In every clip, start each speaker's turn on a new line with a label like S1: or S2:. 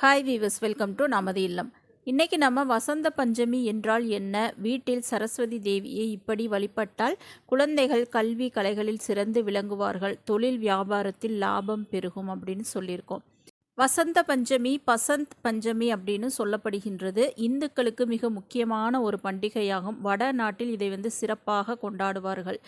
S1: Hi viewers welcome to நமது இல்லம் இன்றைக்கி நம்ம வசந்த பஞ்சமி என்றால் என்ன? வீட்டில் சரஸ்வதி தேவியை இப்படி வழிபட்டால் குழந்தைகள் கல்வி கலைகளில் சிறந்து விளங்குவார்கள் தொழில் வியாபாரத்தில் லாபம் பெருகும் அப்படின்னு சொல்லியிருக்கோம். வசந்த பஞ்சமி பசந்த் பஞ்சமி அப்படின்னு சொல்லப்படுகின்றது. இந்துக்களுக்கு மிக முக்கியமான ஒரு பண்டிகையாகும். வட நாட்டில் இதை வந்து சிறப்பாக கொண்டாடுவார்கள்.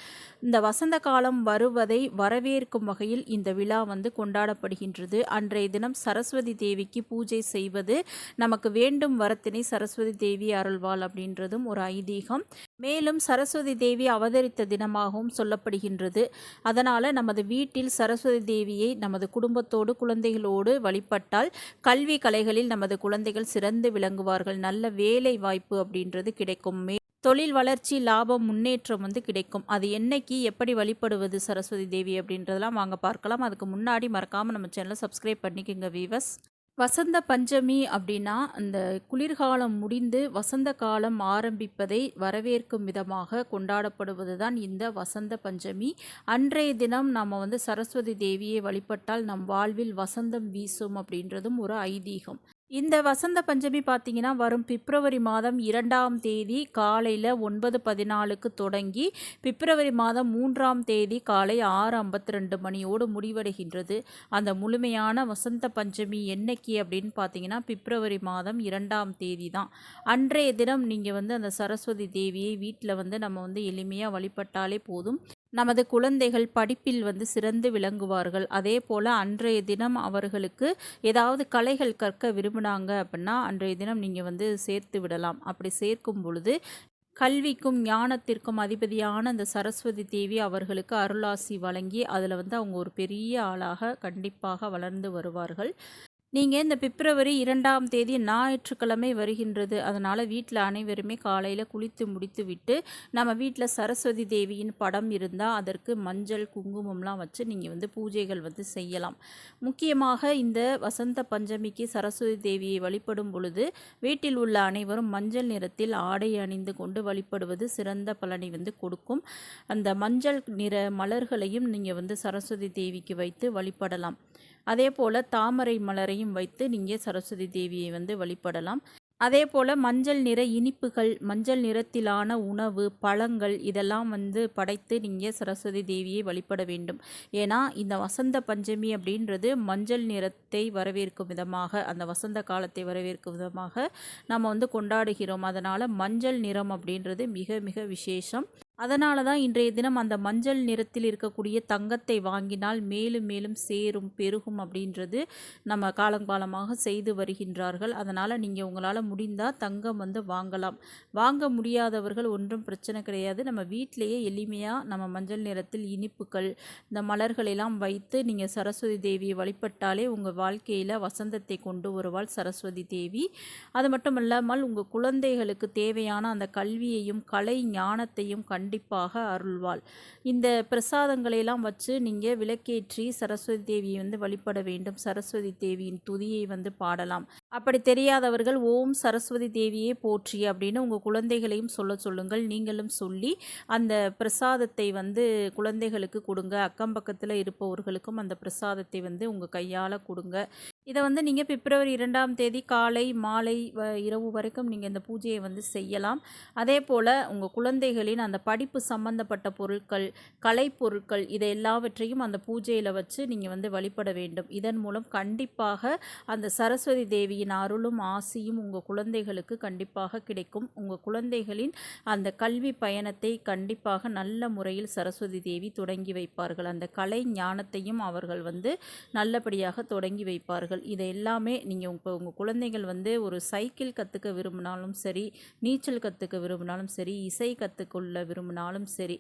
S1: இந்த வசந்த காலம் வருவதை வரவேற்கும் வகையில் இந்த விழா வந்து கொண்டாடப்படுகின்றது. அன்றைய தினம் சரஸ்வதி தேவிக்கு பூஜை செய்வது நமக்கு வேண்டும் வரத்தினை சரஸ்வதி தேவி அருள்வாள் அப்படின்றதும் ஒரு ஐதீகம். மேலும் சரஸ்வதி தேவி அவதரித்த தினமாகவும் சொல்லப்படுகின்றது. அதனால் நமது வீட்டில் சரஸ்வதி தேவியை நமது குடும்பத்தோடு குழந்தைகளோடு வழிபட்டால் கல்வி கலைகளில் நமது குழந்தைகள் சிறந்து விளங்குவார்கள். நல்ல வேலை வாய்ப்பு அப்படின்றது கிடைக்கும். தொழில் வளர்ச்சி லாபம் முன்னேற்றம் வந்து கிடைக்கும். அது என்னைக்கு எப்படி வழிபடுவது சரஸ்வதி தேவி அப்படின்றதெல்லாம் வாங்க பார்க்கலாம். அதுக்கு முன்னாடி மறக்காமல் நம்ம சேனலை சப்ஸ்கிரைப் பண்ணிக்கோங்க வீவர்ஸ் வசந்த பஞ்சமி அப்படின்னா அந்த குளிர்காலம் முடிந்து வசந்த காலம் ஆரம்பிப்பதை வரவேற்கும் விதமாக கொண்டாடப்படுவது தான் இந்த வசந்த பஞ்சமி. அன்றைய தினம் நம்ம வந்து சரஸ்வதி தேவியை வழிபட்டால் நம் வாழ்வில் வசந்தம் வீசும் அப்படின்றதும் ஒரு ஐதீகம். இந்த வசந்த பஞ்சமி பார்த்தீங்கன்னா வரும் பிப்ரவரி மாதம் இரண்டாம் தேதி காலையில் ஒன்பது பதினாலுக்கு தொடங்கி பிப்ரவரி மாதம் மூன்றாம் தேதி காலை ஆறு ஐம்பத்தி ரெண்டு மணியோடு முடிவடைகின்றது. அந்த முழுமையான வசந்த பஞ்சமி என்னைக்கு அப்படின்னு பார்த்தீங்கன்னா பிப்ரவரி மாதம் இரண்டாம் தேதி தான். அன்றைய தினம் நீங்கள் வந்து அந்த சரஸ்வதி தேவியை வீட்டில் வந்து நம்ம வந்து எளிமையாக வழிபட்டாலே போதும். நமது குழந்தைகள் படிப்பில் வந்து சிறந்து விளங்குவார்கள். அதே போல் அன்றைய தினம் அவர்களுக்கு ஏதாவது கலைகள் கற்க விரும்பினாங்க அப்படின்னா அன்றைய தினம் நீங்கள் வந்து சேர்த்து விடலாம். அப்படி சேர்க்கும் பொழுது கல்விக்கும் ஞானத்திற்கும் அதிபதியான அந்த சரஸ்வதி தேவி அவர்களுக்கு அருளாசி வழங்கி அதில் வந்து அவங்க ஒரு பெரிய ஆளாக கண்டிப்பாக வளர்ந்து வருவார்கள். நீங்கள் இந்த பிப்ரவரி இரண்டாம் தேதி ஞாயிற்றுக்கிழமை வருகின்றது. அதனால் வீட்டில் அனைவருமே காலையில் குளித்து முடித்து விட்டு நம்ம வீட்டில் சரஸ்வதி தேவியின் படம் இருந்தால் அதற்கு மஞ்சள் குங்குமம்லாம் வச்சு நீங்கள் வந்து பூஜைகள் வந்து செய்யலாம். முக்கியமாக இந்த வசந்த பஞ்சமிக்கு சரஸ்வதி தேவியை வழிபடும் பொழுது வீட்டில் உள்ள அனைவரும் மஞ்சள் நிறத்தில் ஆடை அணிந்து கொண்டு வழிபடுவது சிறந்த பலனை வந்து கொடுக்கும். அந்த மஞ்சள் நிற மலர்களையும் நீங்கள் வந்து சரஸ்வதி தேவிக்கு வைத்து வழிபடலாம். அதே போல் தாமரை மலரையும் வைத்து நீங்கள் சரஸ்வதி தேவியை வந்து வழிபடலாம். அதே போல் மஞ்சள் நிற இனிப்புகள் மஞ்சள் நிறத்திலான உணவு பழங்கள் இதெல்லாம் வந்து படைத்து நீங்கள் சரஸ்வதி தேவியை வழிபட வேண்டும். ஏன்னா இந்த வசந்த பஞ்சமி அப்படின்றது மஞ்சள் நிறத்தை வரவேற்கும் விதமாக அந்த வசந்த காலத்தை வரவேற்கும் விதமாக நம்ம வந்து கொண்டாடுகிறோம். அதனால் மஞ்சள் நிறம் அப்படின்றது மிக மிக விசேஷம். அதனால தான் இன்றைய தினம் அந்த மஞ்சள் நிறத்தில் இருக்கக்கூடிய தங்கத்தை வாங்கினால் மேலும் மேலும் சேரும் பெருகும் அப்படின்றது நம்ம காலங்காலமாக செய்து வருகின்றார்கள். அதனால் நீங்கள் உங்களால் முடிந்தால் தங்கம் வந்து வாங்கலாம். வாங்க முடியாதவர்கள் ஒன்றும் பிரச்சனை கிடையாது. நம்ம வீட்டிலேயே எளிமையாக நம்ம மஞ்சள் நிறத்தில் இனிப்புகள் இந்த மலர்களெல்லாம் வைத்து நீங்கள் சரஸ்வதி தேவியை வழிபட்டாலே உங்கள் வாழ்க்கையில் வசந்தத்தை கொண்டு வருவாள் சரஸ்வதி தேவி. அது மட்டும் இல்லாமல் உங்கள் குழந்தைகளுக்கு தேவையான அந்த கல்வியையும் கலை ஞானத்தையும் கண் கண்டிப்பாக அருள்வாள். இந்த பிரசாதங்களையெல்லாம் வச்சு நீங்கள் விளக்கேற்றி சரஸ்வதி தேவியை வந்து வழிபட வேண்டும். சரஸ்வதி தேவியின் துதியை வந்து பாடலாம். அப்படி தெரியாதவர்கள் ஓம் சரஸ்வதி தேவியே போற்றி அப்படின்னு உங்கள் குழந்தைகளையும் சொல்ல சொல்லுங்கள். நீங்களும் சொல்லி அந்த பிரசாதத்தை வந்து குழந்தைகளுக்கு கொடுங்க. அக்கம் பக்கத்தில் இருப்பவர்களுக்கும் அந்த பிரசாதத்தை வந்து உங்கள் கையால் கொடுங்க. இதை வந்து நீங்கள் பிப்ரவரி இரண்டாம் தேதி காலை மாலை வ இரவு வரைக்கும் நீங்கள் இந்த பூஜையை வந்து செய்யலாம். அதே போல் உங்கள் குழந்தைகளின் அந்த படிப்பு சம்பந்தப்பட்ட பொருட்கள் கலை பொருட்கள் இதை எல்லாவற்றையும் அந்த பூஜையில் வச்சு நீங்கள் வந்து வழிபட வேண்டும். இதன் மூலம் கண்டிப்பாக அந்த சரஸ்வதி தேவியின் அருளும் ஆசியும் உங்கள் குழந்தைகளுக்கு கண்டிப்பாக கிடைக்கும். உங்கள் குழந்தைகளின் அந்த கல்வி பயணத்தை கண்டிப்பாக நல்ல முறையில் சரஸ்வதி தேவி தொடங்கி வைப்பார்கள். அந்த கலை ஞானத்தையும் அவர்கள் வந்து நல்லபடியாக தொடங்கி வைப்பார்கள். செய்வார்கள் இதை எல்லாமே நீங்கள் இப்போ உங்கள் குழந்தைகள் வந்து ஒரு சைக்கிள் கற்றுக்க விரும்பினாலும் சரி நீச்சல் கற்றுக்க விரும்பினாலும் சரி இசை கற்றுக்கொள்ள விரும்பினாலும் சரி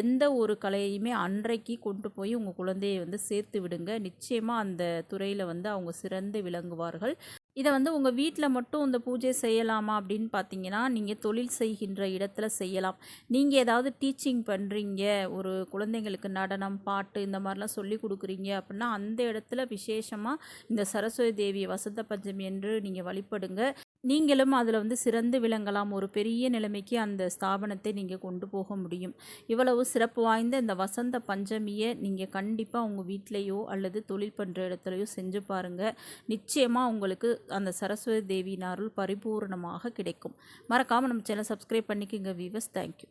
S1: எந்த ஒரு கலையுமே அன்றைக்கு கொண்டு போய் உங்கள் குழந்தையை வந்து சேர்த்து விடுங்க. நிச்சயமாக அந்த துறையில் வந்து அவங்க சிறந்து விளங்குவார்கள். இதை வந்து உங்கள் வீட்டில் மட்டும் இந்த பூஜை செய்யலாமா அப்படின்னு பார்த்தீங்கன்னா நீங்கள் தொழில் செய்கின்ற இடத்துல செய்யலாம். நீங்கள் ஏதாவது டீச்சிங் பண்ணுறீங்க ஒரு குழந்தைங்களுக்கு நடனம் பாட்டு இந்த மாதிரிலாம் சொல்லி கொடுக்குறீங்க அப்படின்னா அந்த இடத்துல விசேஷமாக இந்த சரஸ்வதி தேவி வசந்த பஞ்சமி என்று நீங்கள் வழிபடுங்க. நீங்களும் அதில் வந்து சிறந்து விளங்கலாம். ஒரு பெரிய நிலைமைக்கு அந்த ஸ்தாபனத்தை நீங்கள் கொண்டு போக முடியும். இவ்வளவு சிறப்பு வாய்ந்த இந்த வசந்த பஞ்சமியை நீங்கள் கண்டிப்பாக உங்கள் வீட்டிலையோ அல்லது தொழில் பண்ணுற இடத்துலையோ செஞ்சு பாருங்கள் நிச்சயமாக உங்களுக்கு அந்த சரஸ்வதி தேவியின் அருள் பரிபூரணமாக கிடைக்கும். மறக்காமல் நம்ம சேனல் சப்ஸ்கிரைப் பண்ணிக்கோங்க வீவர்ஸ் தேங்க்யூ